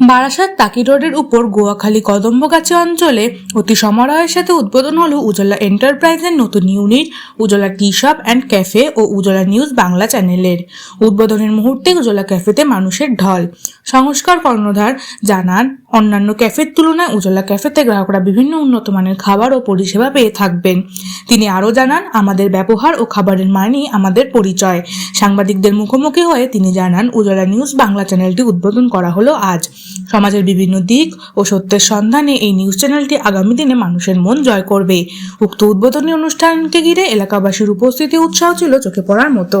বারাসাত তাকি রোডের উপর গোয়াখালী কদম্বগাছি অঞ্চলে অতি সমারোহের সাথে উদ্বোধন হল উজলা এন্টারপ্রাইজের নতুন unit, Ujala tea shop and cafe O Ujala news Bangla চ্যানেলের। উদ্বোধনের মুহূর্তে উজলা ক্যাফেতে মানুষের ঢল। সংস্কার কর্ণধার জানান অন্যান্য ক্যাফের তুলনায় উজলা ক্যাফেতে গ্রাহকরা বিভিন্ন উন্নত মানের খাবার ও পরিষেবা পেয়ে থাকবেন। তিনি আরও জানান, আমাদের ব্যবহার ও খাবারের মানই আমাদের পরিচয়। সাংবাদিকদের মুখোমুখি হয়ে তিনি জানান, উজলা নিউজ বাংলা চ্যানেলটি উদ্বোধন করা হলো আজ। সমাজের বিভিন্ন দিক ও সত্যের সন্ধানে এই নিউজ চ্যানেলটি আগামী দিনে মানুষের মন জয় করবে। উক্ত উদ্বোধনী অনুষ্ঠানকে ঘিরে এলাকাবাসীর উপস্থিতি উৎসাহ ছিল চোখে পড়ার মতো।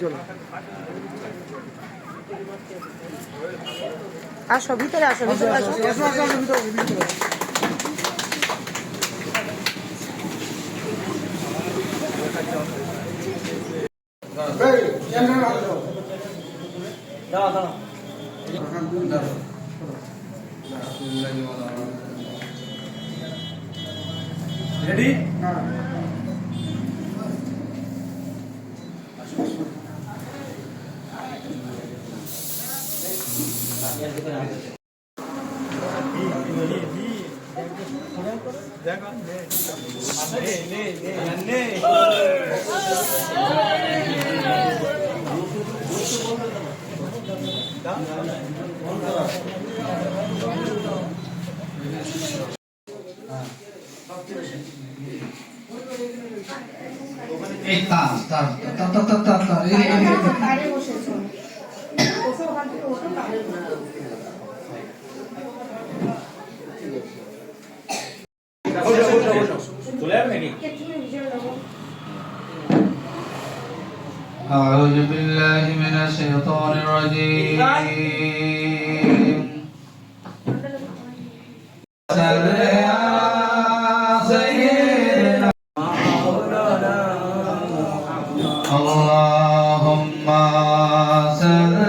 চলো আসো ভিতরে আসো ভিতরে আসো আসো আসো ভিতরে আসো, ভিতরে আসো। এই। হ্যাঁ, তুমি দাও। হ্যাঁ। এই أعوذ بالله من الشيطان الرجيم. صل على سيدنا اللهم صل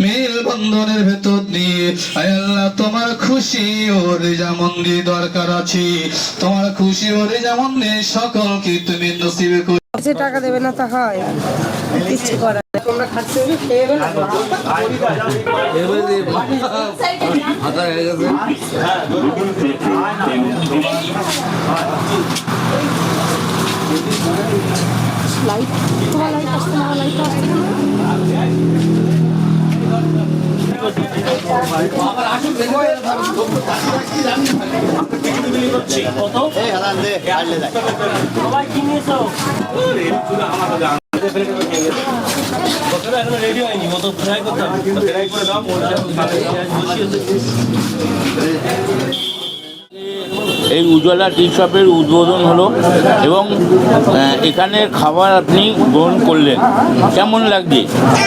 মিল বন্ধনের ভেতর দিয়ে আল্লাহ তোমার খুশি ওর যেমন দিয়ে দরকার আছে। তোমার খুশি ওর যেমন নেই সকলকে তুমি নসিবে করে যে টাকা দেবে না তা হয়। কিচ্ছু করার তোমরা খাচ্ছো খেয়ে লাইট তোমার লাইট আসছে না লাইট আসছে না এই উজ্জ্বলা টি শপের উদ্বোধন হলো এবং এখানের খাবার আপনি গ্রহণ করলেন। কেমন লাগছে?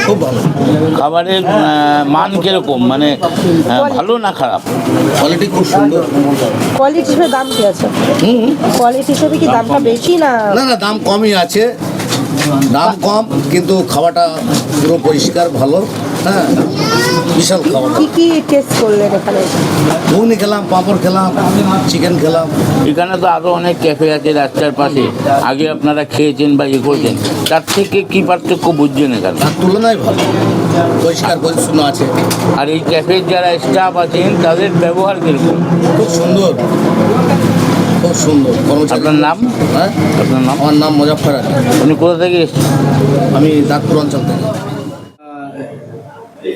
খুব ভালো। খাবারের মান কীরকম? মানে ভালো না খারাপ? কোয়ালিটি খুব সুন্দর। কোয়ালিটি হিসেবে দাম কি আছে? কোয়ালিটি হিসেবে কি দামটা বেশি না? না না দাম কমই আছে। দাম কম কিন্তু খাওয়াটা পুরো পরিষ্কার ভালো। হ্যাঁ। বিশাল খাবার। কি কি টেস্ট করলেন এখানে? ঘুগনি খেলাম পাঁপড় খেলাম চিকেন খেলাম। এখানে তো আরও অনেক ক্যাফে আছে রাস্তার পাশে। আগে আপনারা খেয়েছেন বা ইয়ে করেছেন তার থেকে কি পার্থক্য বুঝছেন এখানে? তার তুলনায় ভালো। পরিষ্কার পরিচ্ছন্ন আছে। আর এই ক্যাফের যারা স্টাফ আছেন তাদের ব্যবহার কীরকম? খুব সুন্দর। খুব সুন্দর। আপনার নাম? হ্যাঁ? আপনার নাম? আমার নাম মুজাফর আলী। আপনি কোথা থেকে এসেছেন? আমি নাগপুর অঞ্চল থেকে।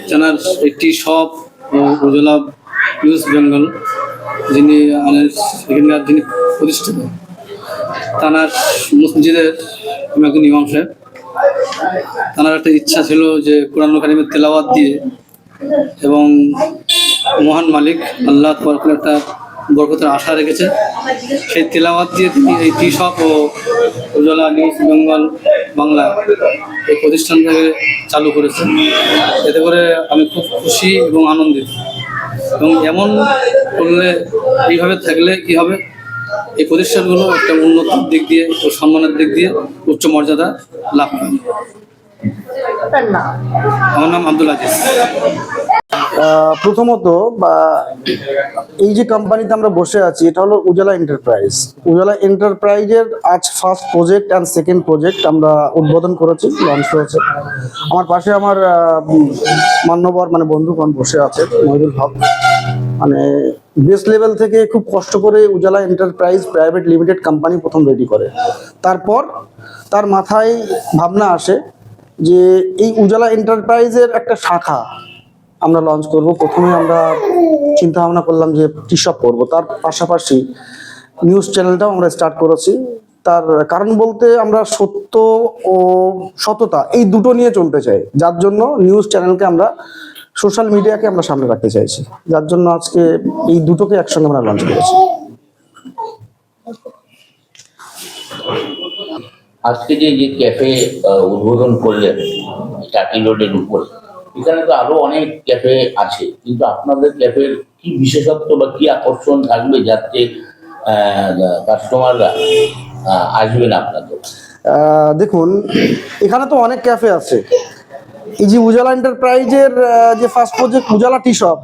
তেনার একটি ও উজলা নিউজ বেঙ্গল, যিনি আমাদের যিনি প্রতিষ্ঠিত। তানার মসজিদের একজন ইমাম সাহেব। তানার একটা ইচ্ছা ছিল যে কোরআন কারিমের তেলাওয়াত দিয়ে এবং মহান মালিক আল্লাহ একটা বরকতের আশা রেখেছে। সেই তেলাওয়াত দিয়ে তিনি এই কৃষক ও উজ্জ্বলা নিউজ বেঙ্গল বাংলা এই প্রতিষ্ঠানটাকে চালু করেছেন। এতে করে আমি খুব খুশি এবং আনন্দিত। এবং এমন করলে এইভাবে থাকলে কি হবে? এই প্রতিষ্ঠানগুলো একটা উন্নতির দিক দিয়ে ও সম্মানের দিক দিয়ে উচ্চ মর্যাদা লাভ করে। আমার নাম আব্দুল আজিজ। প্রথমত, বা এই যে কোম্পানিতে আমরা বসে আছি, এটা হলো উজালা এন্টারপ্রাইজ উজালা এন্টারপ্রাইজের আজ first project and second project আমরা উদ্বোধন করেছি লঞ্চ হয়েছে। আমার পাশে আমার মান্যবর মানে বন্ধুগণ বসে আছে, মহিদুল হক। মানে বেস লেভেল থেকে খুব কষ্ট করে Ujala enterprise private limited company প্রথম রেডি করে। তারপর তার মাথায় ভাবনা আসে যে এই উজালা এন্টারপ্রাইজের একটা শাখা আমরা লঞ্চ করব। প্রথমে আমরা চিন্তা ভাবনা করলাম যে টিশপ করব। তার পাশাপাশি নিউজ চ্যানেলটাও আমরা স্টার্ট করেছি। তার কারণ বলতে আমরা সত্য ও সততা এই দুটো নিয়ে চলতে চাই। যার জন্য নিউজ চ্যানেলকে আমরা সোশ্যাল মিডিয়াকে আমরা সামনে রাখতে চাইছি। যার জন্য আজকে এই দুটোকে একসঙ্গে আমরা লঞ্চ করেছি। আজকে যে ক্যাফে উদ্বোধন করলেন চাটি রোডের উপরে এখানে তো আরও অনেক ক্যাফে আছে, কিন্তু আপনাদের ক্যাফের কি বিশেষত্ব বা কি আকর্ষণ থাকবে যাতে কাস্টমাররা আসবেন আপনাদের? দেখুন, এখানে তো অনেক ক্যাফে আছে। এই যে উজালা এন্টারপ্রাইজের যে first project Ujala tea shop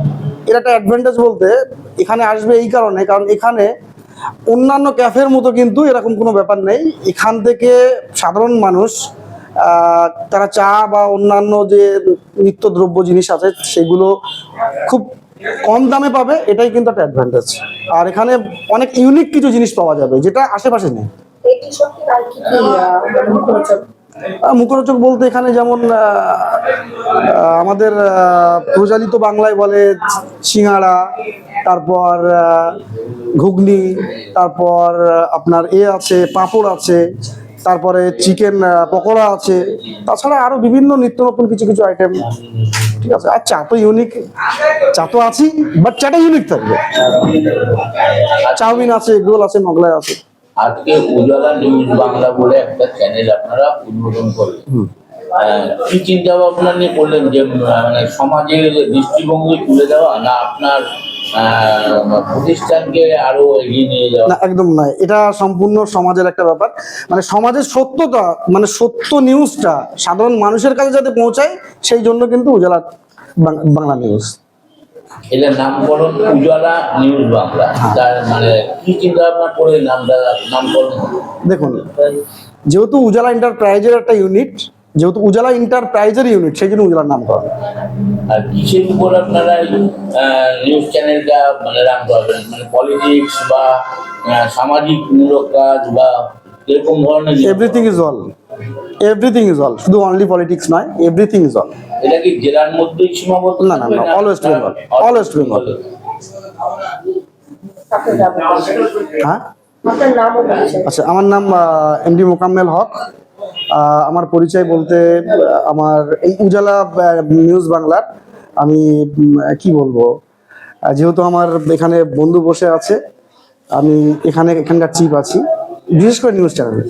এর একটা অ্যাডভান্টেজ বলতে এখানে আসবে এই কারণে, কারণ এখানে অন্যান্য ক্যাফের মতো কিন্তু এরকম কোনো ব্যাপার নেই। এখান থেকে সাধারণ মানুষ তারা চা বা অন্যান্য যে নিত্যদ্রব্য জিনিস আছে সেগুলো খুব কম দামে পাবে এটাই কিন্তু একটা অ্যাডভান্টেজ আর এখানে অনেক ইউনিক কিছু জিনিস পাওয়া যাবে যেটা আশেপাশে নেই। মুখরোচক? বলতে এখানে যেমন আমাদের প্রচলিত বাংলায় বলে সিঙ্গাড়া তারপর ঘুগনি তারপর আপনার এ আছে পাঁপড় আছে তারপরে চিকেন পকোড়া আছে। তাছাড়া আরও বিভিন্ন নিত্য নতুন কিছু কিছু আইটেম ঠিক আছে? আর চা তো ইউনিক চা তো আছেই বাট চাটা ইউনিক থাকবে। চাউমিন আছে এগরোল আছে মোগলাই আছে। আজকে উজালা নিউজ বাংলা বলে একটা চ্যানেল আপনারা উদ্বোধন করলেন। কি চিন্তা ভাবনা নিয়ে করলেন যে মানে সমাজের দৃষ্টিভঙ্গি তুলে দেওয়া না আপনার প্রতিষ্ঠানকে আরও এগিয়ে নিয়ে যাওয়া। না একদম নয়। এটা সম্পূর্ণ সমাজের একটা ব্যাপার। মানে সমাজের সত্যতা মানে সত্য নিউজটা সাধারণ মানুষের কাছে যাতে পৌঁছায় সেই জন্য কিন্তু উজালা বাংলা নিউজ। এটার নামকরণ উজালা নিউজ বাংলা। তার মানে কি চিন্তা ভাবনা করে নামটা নামকরণ দেখুন যেহেতু উজালা এন্টারপ্রাইজের একটা ইউনিট যেহেতু উজালা এন্টারপ্রাইজের ইউনিট সেই জন্য উজালার নাম করা আর কিসের উপর আপনারা নিউজ চ্যানেলটা মানে রান করবেন? মানে পলিটিক্স বা সামাজিক মূলক কাজ বা এরকম ধরনের everything is all everything is all শুধু অনলি পলিটিক্স নয় এভরিথিং ইজ অল এটা কি জেলার মধ্যেই সীমাবদ্ধ? না, না, না, West Bengal, all West Bengal। নাম হ্যাঁ? আচ্ছা আমার নাম এমডি মোকাম্মেল হক। আমার পরিচয় বলতে আমার এই উজালা নিউজ বাংলার, আমি কি বলব যেহেতু আমার এখানে বন্ধু বসে আছে, আমি এখানে, এখানকার চিপ আছি, বিশেষ করে নিউজ চ্যানেলের